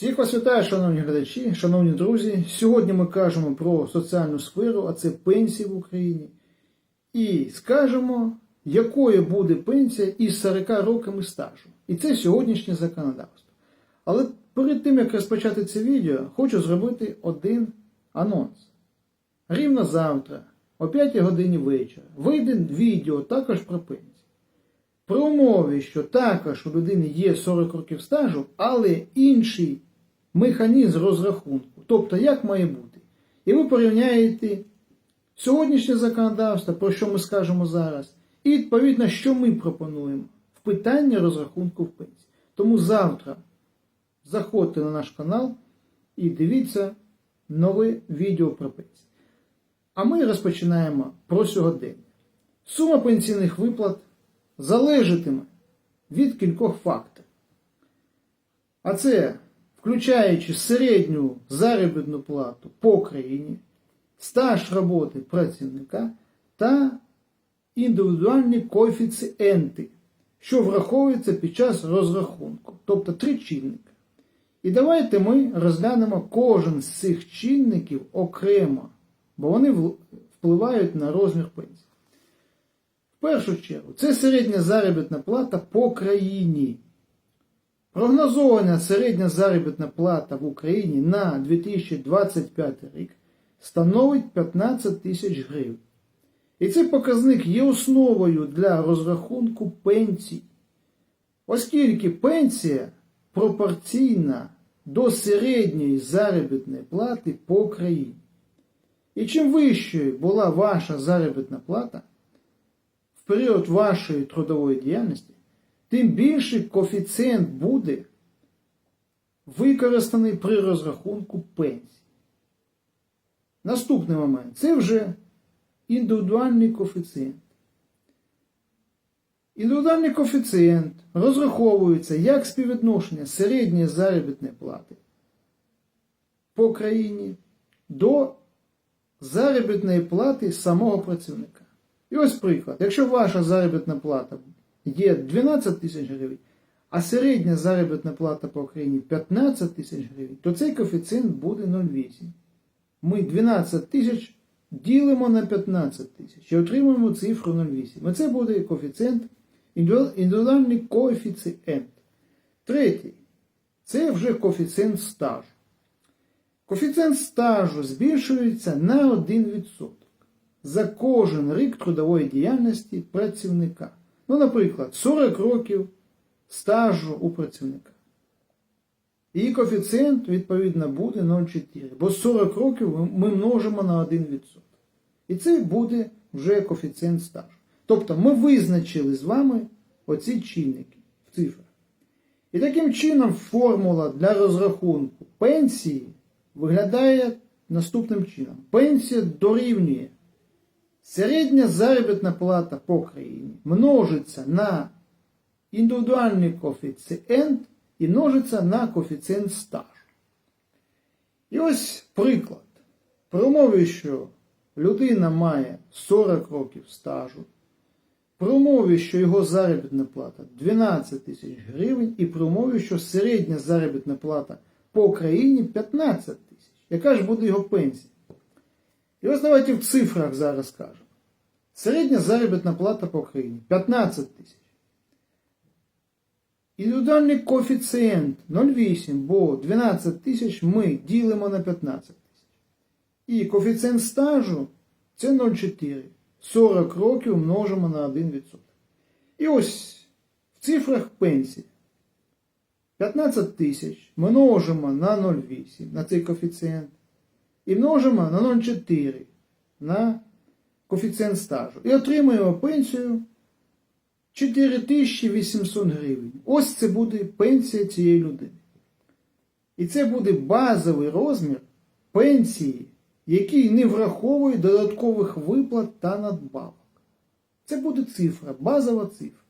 Всіх вас вітаю, шановні глядачі, шановні друзі. Сьогодні ми кажемо про соціальну сферу, а це пенсії в Україні. І скажемо, якою буде пенсія із 40 роками стажу. І це сьогоднішнє законодавство. Але перед тим, як розпочати це відео, хочу зробити один анонс. Рівно завтра, о 5 годині вечора, вийде відео також про пенсію. При умові, що також у людини є 40 років стажу, але інший механізм розрахунку, тобто як має бути. І ви порівняєте сьогоднішнє законодавство, про що ми скажемо зараз, і відповідно, що ми пропонуємо в питанні розрахунку в пенсії. Тому завтра заходьте на наш канал і дивіться нове відео про пенсію. А ми розпочинаємо про сьогодення. Сума пенсійних виплат залежатиме від кількох факторів. А це включаючи середню заробітну плату по країні, стаж роботи працівника та індивідуальні коефіцієнти, що враховуються під час розрахунку, тобто три чинники. І давайте ми розглянемо кожен з цих чинників окремо, бо вони впливають на розмір пенсії. В першу чергу, це середня заробітна плата по країні. Прогнозована середня заробітна плата в Україні на 2025 рік становить 15 тисяч гривень. І цей показник є основою для розрахунку пенсій, оскільки пенсія пропорційна до середньої заробітної плати по країні. І чим вищою була ваша заробітна плата в період вашої трудової діяльності, тим більший коефіцієнт буде використаний при розрахунку пенсії. Наступний момент це вже індивідуальний коефіцієнт. Індивідуальний коефіцієнт розраховується як співвідношення середньої заробітної плати по країні до заробітної плати самого працівника. І ось приклад. Якщо ваша заробітна плата є 12 тисяч гривень, а середня заробітна плата по Україні 15 тисяч гривень, то цей коефіцієнт буде 0,8. Ми 12 тисяч ділимо на 15 тисяч і отримуємо цифру 0,8. І це буде коефіцієнт, індивідуальний коефіцієнт. Третій це вже коефіцієнт стажу. Коефіцієнт стажу збільшується на 1% за кожен рік трудової діяльності працівника. Ну, наприклад, 40 років стажу у працівника. І коефіцієнт, відповідно, буде 0,4. Бо 40 років ми множимо на 1%. І це буде вже коефіцієнт стажу. Тобто ми визначили з вами оці чинники в цифрах. І таким чином формула для розрахунку пенсії виглядає наступним чином. Пенсія дорівнює середня заробітна плата по країні множиться на індивідуальний коефіцієнт і множиться на коефіцієнт стажу. І ось приклад. При умові, що людина має 40 років стажу, при умові, що його заробітна плата 12 тисяч гривень, і при умові, що середня заробітна плата по Україні 15 тисяч. Яка ж буде його пенсія? І ось давайте в цифрах зараз скажемо. Середня заробітна плата по Україні 15 тисяч. Індивідуальний коефіцієнт 0,8, бо 12 тисяч ми ділимо на 15 тисяч. І коефіцієнт стажу це 0,4. 40 років множимо на 1%. І ось в цифрах пенсії. 15 тисяч множимо на 0,8 на цей коефіцієнт. І множимо на 0,4 на коефіцієнт стажу. І отримуємо пенсію 4800 гривень. Ось це буде пенсія цієї людини. І це буде базовий розмір пенсії, який не враховує додаткових виплат та надбавок. Це буде цифра, базова цифра.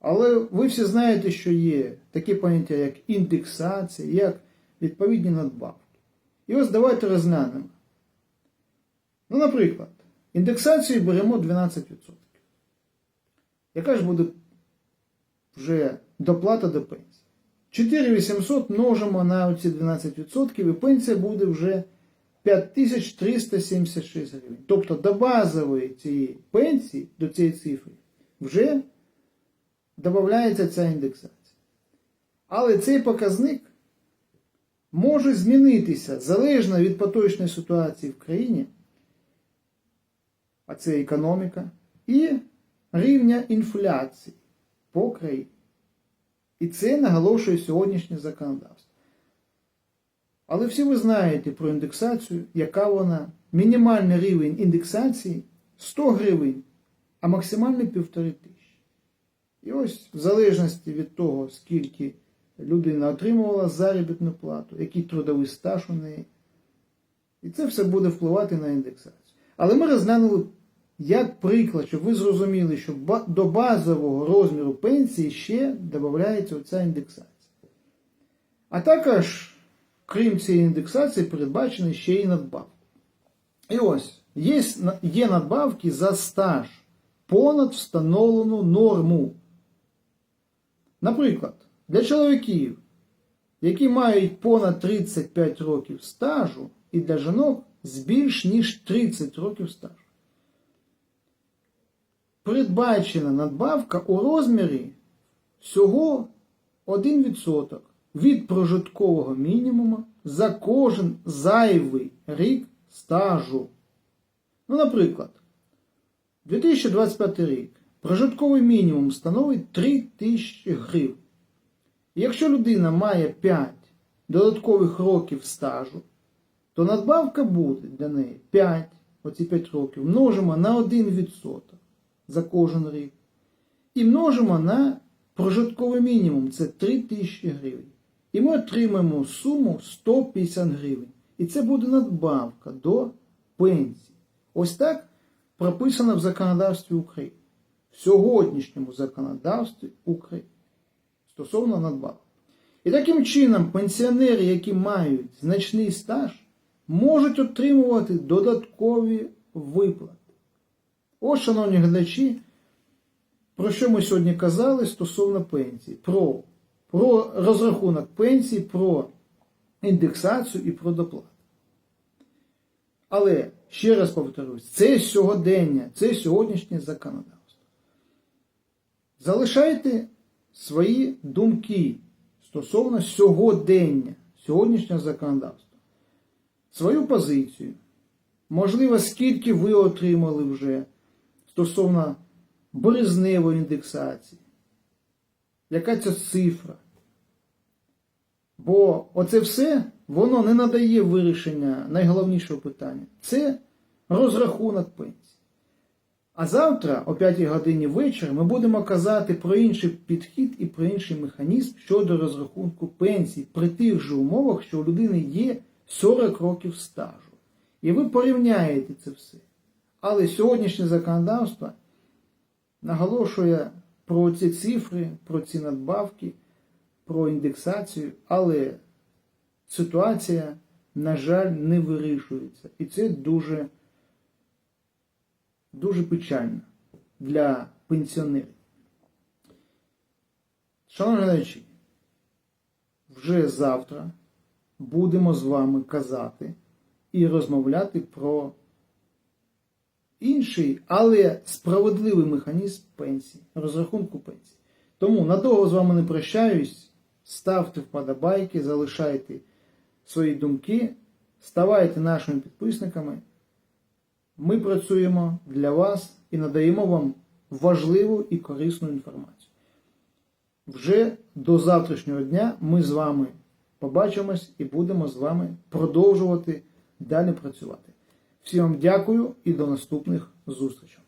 Але ви всі знаєте, що є такі поняття, як індексація, як відповідні надбавки. І ось давайте розглянемо. Ну, наприклад, індексацію беремо 12%. Яка ж буде вже доплата до пенсії? 4800 множимо на оці 12% і пенсія буде вже 5376 гривень. Тобто до базової цієї пенсії, до цієї цифри, вже додається ця індексація. Але цей показник може змінитися залежно від поточної ситуації в країні, а це економіка, і рівня інфляції по країні. І це наголошує сьогоднішнє законодавство. Але всі ви знаєте про індексацію, яка вона. Мінімальний рівень індексації 100 гривень, а максимальний півтори тисячі. І ось в залежності від того, скільки людина отримувала заробітну плату, який трудовий стаж у неї. І це все буде впливати на індексацію. Але ми розглянули як приклад, щоб ви зрозуміли, що до базового розміру пенсії ще додається оця індексація. А також, крім цієї індексації, передбачені ще й надбавки. І ось є, є надбавки за стаж понад встановлену норму. Наприклад, для чоловіків, які мають понад 35 років стажу, і для жінок з більш ніж 30 років стажу. Передбачена надбавка у розмірі всього 1% від прожиткового мінімуму за кожен зайвий рік стажу. Ну, наприклад, 2025 рік прожитковий мінімум становить 3 тисячі гривень. Якщо людина має 5 додаткових років стажу, то надбавка буде для неї 5, оці 5 років, множимо на 1% за кожен рік. І множимо на прожитковий мінімум, це 3 тисячі гривень. І ми отримаємо суму 150 гривень. І це буде надбавка до пенсії. Ось так прописано в законодавстві України. В сьогоднішньому законодавстві України стосовно надбавок. І таким чином пенсіонери, які мають значний стаж, можуть отримувати додаткові виплати. Ось, шановні глядачі, про що ми сьогодні казали стосовно пенсії, про, про розрахунок пенсії, про індексацію і про доплату. Але, ще раз повторюсь, це сьогодення, це сьогоднішнє законодавство. Залишайте свої думки стосовно сьогодення, сьогоднішнього законодавства, свою позицію. Можливо, скільки ви отримали вже стосовно березневої індексації. Яка ця цифра? Бо оце все воно не надає вирішення найголовнішого питання. Це розрахунок пенсії. А завтра, о 5 годині вечора, ми будемо казати про інший підхід і про інший механізм щодо розрахунку пенсії при тих же умовах, що у людини є 40 років стажу. І ви порівняєте це все. Але сьогоднішнє законодавство наголошує про ці цифри, про ці надбавки, про індексацію, але ситуація, на жаль, не вирішується. І це дуже, дуже печально для пенсіонерів. Шановні глядачі, вже завтра будемо з вами казати і розмовляти про інший, але справедливий механізм пенсії, розрахунку пенсії. Тому надовго з вами не прощаюсь. Ставте вподобайки, залишайте свої думки, ставайте нашими підписниками. Ми працюємо для вас і надаємо вам важливу і корисну інформацію. Вже до завтрашнього дня ми з вами побачимось і будемо з вами продовжувати далі працювати. Всім вам дякую і до наступних зустрічей.